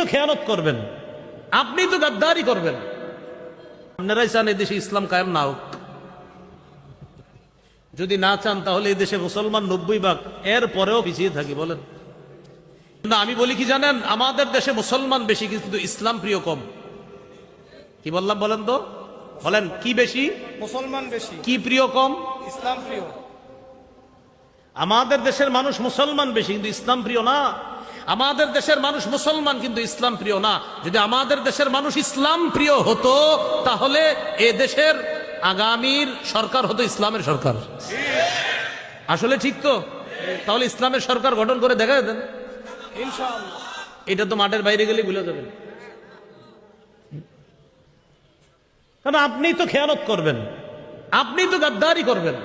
তো খেয়ানত করবেন। আপনি তো গাদ্দারি করবেন। আপনারাই চান এদেশে ইসলাম কায়েম না হোক। যদি না চান তাহলে এই দেশে মুসলমান নব্বই ভাগ এর পরেও পিছিয়ে থাকি বলেন। না আমি বলি কি জানেন আমাদের দেশে মুসলমান বেশি কিন্তু ইসলাম প্রিয় কম। কি বললাম বলেন তো? বলেন কি বেশি? মুসলমান বেশি। কি প্রিয় কম? ইসলাম প্রিয়। আমাদের দেশের মানুষ মুসলমান বেশি কিন্তু ইসলাম প্রিয় না। আমাদের দেশের মানুষ মুসলমান, কিন্তু ইসলাম প্রিয় না। যদি আমাদের দেশের মানুষ ইসলাম প্রিয় হতো, তাহলে এ দেশের আগামীর সরকার হতো ইসলামের সরকার। আসলে ঠিক তো? তাহলে ইসলামের সরকার গঠন করে দেখা ইনশাআল্লাহ এটা তো মাঠের বাইরে গেলে ভুলে যাবেন। কারণ আপনি তো খেয়ানত করবেন। আপনি তো গাদ্দারি করবেন।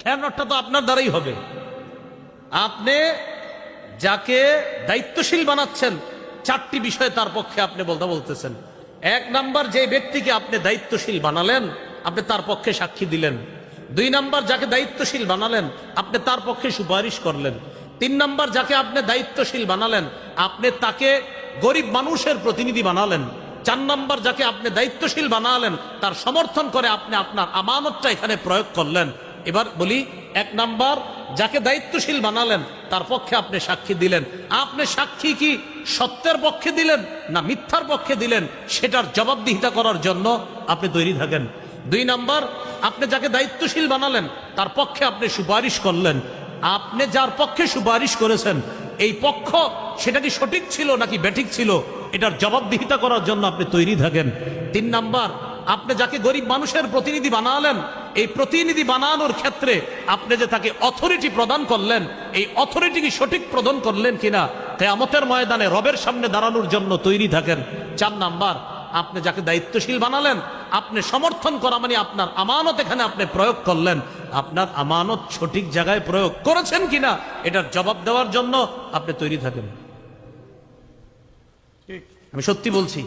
খেয়ানতটা তো আপনার দ্বারাই হবে। আপনি যাকে দায়িত্বশীল বানাচ্ছেন, চারটি বিষয়ে তার পক্ষে আপনি বলতে বলতেছেন। এক নাম্বার, যে ব্যক্তিকে আপনি দায়িত্বশীল বানালেন, আপনি তার পক্ষে সাক্ষী দিলেন। দুই নাম্বার, যাকে দায়িত্বশীল বানালেন, আপনি তার পক্ষে সুপারিশ করলেন। তিন নাম্বার, যাকে আপনি দায়িত্বশীল বানালেন, আপনি তাকে গরিব মানুষের প্রতিনিধি বানালেন। চার নাম্বার, যাকে আপনি দায়িত্বশীল বানালেন, তার সমর্থন করে আপনি আপনার আমানতটা এখানে প্রয়োগ করলেন। এবার বলি এক নাম্বার, যাকে দায়িত্বশীল বানালেন, তার পক্ষে আপনি সাক্ষী দিলেন। আপনি সাক্ষী কি সত্যের পক্ষে দিলেন না মিথ্যার পক্ষে দিলেন, সেটার জবাবদিহিতা করার জন্য আপনি তৈরি থাকেন। দুই নাম্বার, আপনি যাকে দায়িত্বশীল বানালেন, তার পক্ষে আপনি সুপারিশ করলেন। আপনি যার পক্ষে সুপারিশ করেছেন, এই পক্ষ সেটা কি সঠিক ছিল নাকি ব্যাঠিক ছিল, এটার জবাবদিহিতা করার জন্য আপনি তৈরি থাকেন। তিন নাম্বার, আপনি যাকে গরিব মানুষের প্রতিনিধি বানালেন এই প্রতিনিধি বানানোর ক্ষেত্রে আপনি যে তাকে অথরিটি প্রদান করলেন এই অথরিটি কি সঠিক প্রদান করলেন কিনা? কেয়ামতের ময়দানে রবের সামনে দাঁড়ানোর জন্য তৈরি থাকেন। চার নাম্বার আপনি যাকে দায়িত্বশীল বানালেন আপনি সমর্থন করা মানে আপনার আমানত এখানে আপনি প্রয়োগ করলেন। আপনার আমানত সঠিক জায়গায় প্রয়োগ করেছেন কিনা এটার জবাব দেওয়ার জন্য আপনি তৈরি থাকেন। ঠিক। আমি সত্যি বলছি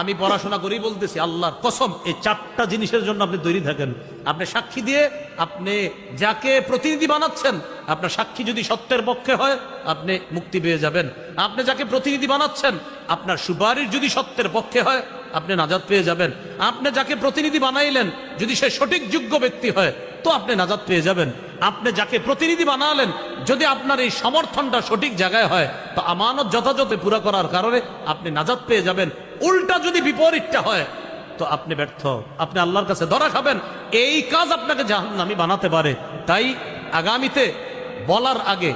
আমি পড়াশোনা করেই বলতেছি, আল্লাহর কসম, এই চারটা জিনিসের জন্য আপনি তৈরি থাকেন। আপনি সাক্ষী দিয়ে আপনি যাকে প্রতিনিধি বানাচ্ছেন, আপনার সাক্ষী যদি সত্যের পক্ষে হয়, আপনি মুক্তি পেয়ে যাবেন। আপনি যাকে প্রতিনিধি বানাচ্ছেন, আপনার সুপারিশ যদি সত্যের পক্ষে হয়, আপনি নাজাদ পেয়ে যাবেন। আপনি যাকে প্রতিনিধি বানাইলেন, যদি সে সঠিক যোগ্য ব্যক্তি হয়, তো আপনি নাজাদ পেয়ে যাবেন। আপনি যাকে প্রতিনিধি বানালেন, যদি আপনার এই সমর্থনটা সঠিক জায়গায় হয়, তো আমানত যথাযথ পুরা করার কারণে আপনি নাজাদ পেয়ে যাবেন। উল্টা যদি বিপরীতটা হয়, তো আপনি ব্যর্থ। আপনি আল্লাহর কাছে ধরা খাবেন। এই কাজ আপনাকে জাহান্নামী বানাতে পারে। তাই আগামীতে বলার আগে,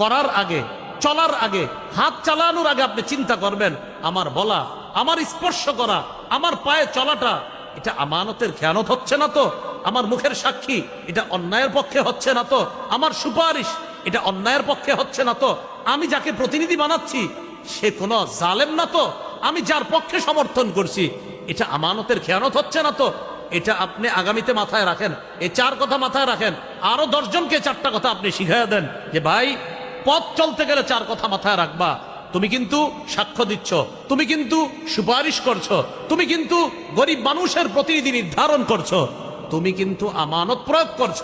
করার আগে, চলার আগে, হাত চালানোর আগে আপনি চিন্তা করবেন, আমার বলা, আমার স্পর্শ করা, আমার পায়ে চলাটা, এটা আমানতের খেয়ানত হচ্ছে না তো? আমার মুখের সাক্ষী, এটা অন্যায়ের পক্ষে হচ্ছে না তো? আমার সুপারিশ, এটা অন্যায়ের পক্ষে হচ্ছে না তো? আমি যাকে প্রতিনিধি বানাচ্ছি, সে কোনো জালেম না তো? আমি যার পক্ষে সমর্থন করছি, এটা আমানতের খেয়ানত হচ্ছে না তো? এটা আপনি আগামীতে মাথায় রাখেন এই চার কথা মাথায় রাখেন, আরও দশজনকে চারটা কথা আপনি শিখাইয়া দেন যে, ভাই, পথ চলতে গেলে চার কথা মাথায় রাখবা। তুমি কিন্তু সাক্ষ্য দিচ্ছ, তুমি কিন্তু সুপারিশ করছ, তুমি কিন্তু গরিব মানুষের প্রতিনিধি নির্ধারণ করছ, তুমি কিন্তু আমানত প্রয়োগ করছ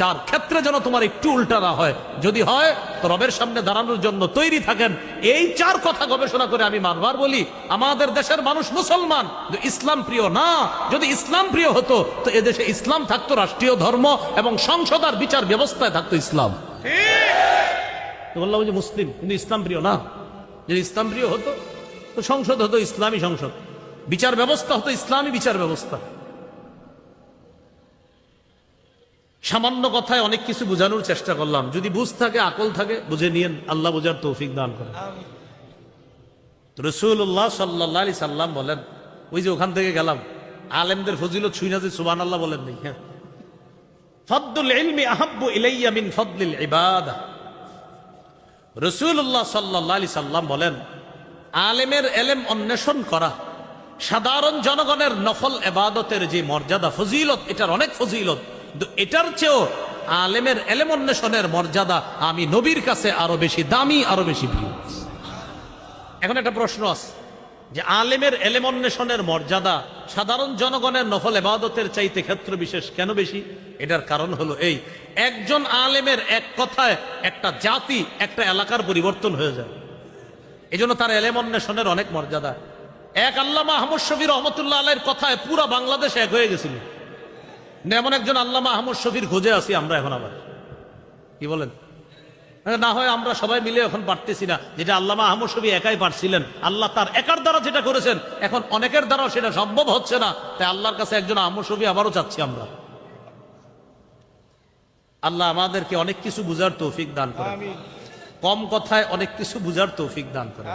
চার ক্ষেত্রে যেন তোমার একটু উল্টা না হয়। যদি হয়, তো রবের সামনে দাঁড়ানোর জন্য তৈরি থাকেন। এই চার কথা গবেষণা করে আমি বারবার বলি, আমাদের দেশের মানুষ মুসলমান। ইসলাম প্রিয় না, যদি ইসলাম প্রিয় হতো, তো এদেশে ইসলাম থাকতো রাষ্ট্রীয় ধর্ম এবং সংসদ আর বিচার ব্যবস্থায় থাকতো ইসলাম। বললাম যে মুসলিম, কিন্তু ইসলাম প্রিয় না। যদি ইসলাম প্রিয় হতো, তো সংসদ হতো ইসলামী সংসদ। বিচার ব্যবস্থা হতো ইসলামী বিচার ব্যবস্থা। সামান্য কথায় অনেক কিছু বোঝানোর চেষ্টা করলাম। যদি বুঝ থাকে, আকল থাকে, বুঝে নিয়েন। আল্লাহ বোঝার তৌফিক দান করেন। রসুল্লাহ সাল্লাহ আলি সাল্লাম বলেন, ওই যে ওখান থেকে গেলাম, আলেমদের ফজিলত ছুই না যে সুবান আল্লাহ বলেন নেই? হ্যাঁ। ফদ্দুল ইলমি আহাব্বু ইলাইয়া মিন ইবাদা। রসুল্লাহ সাল্লাহ আলি সাল্লাম বলেন, আলেমের এলেম অন্বেষণ করা, সাধারণ জনগণের নফল এবাদতের যে মর্যাদা, ফজিলত, এটার অনেক ফজিলত। কিন্তু এটার চেয়েও আলেমের এলেম অন্বেষণের মর্যাদা আমি নবীর কাছে আরও বেশি দামি, আরও বেশি প্রিয়। এখন একটা প্রশ্ন আছে। যে আলেমের এলেম অন্বেষণের মর্যাদা সাধারণ জনগণের নফল এবাদতের চাইতে ক্ষেত্র বিশেষ কেন বেশি? এটার কারণ হলো এই, একজন আলেমের এক কথায় একটা জাতি, একটা এলাকার পরিবর্তন হয়ে যায়। এই জন্য তার এলেম অন্বেষণের অনেক মর্যাদা। এক আল্লামা আহমদ শফি রহমতুল্লাহ আলের কথায় পুরা বাংলাদেশ এক হয়ে গেছিল। এমন একজন আল্লামা আহমদ শফির খোঁজে আছি আমরা এখন আবার। কি বলেন? না হয় আমরা সবাই মিলে এখন পারতেছি না যেটা আল্লামা আহমদ শফি একাই পারছিলেন। আল্লাহ তার একার দ্বারা যেটা করেছেন এখন অনেকের দ্বারাও সেটা সম্ভব হচ্ছে না। তাই আল্লাহর কাছে একজন আহমদ শফি আবারও চাচ্ছি আমরা। আল্লাহ আমাদেরকে অনেক কিছু বুঝার তৌফিক দান করে কম কথায় অনেক কিছু বুঝার তৌফিক দান করে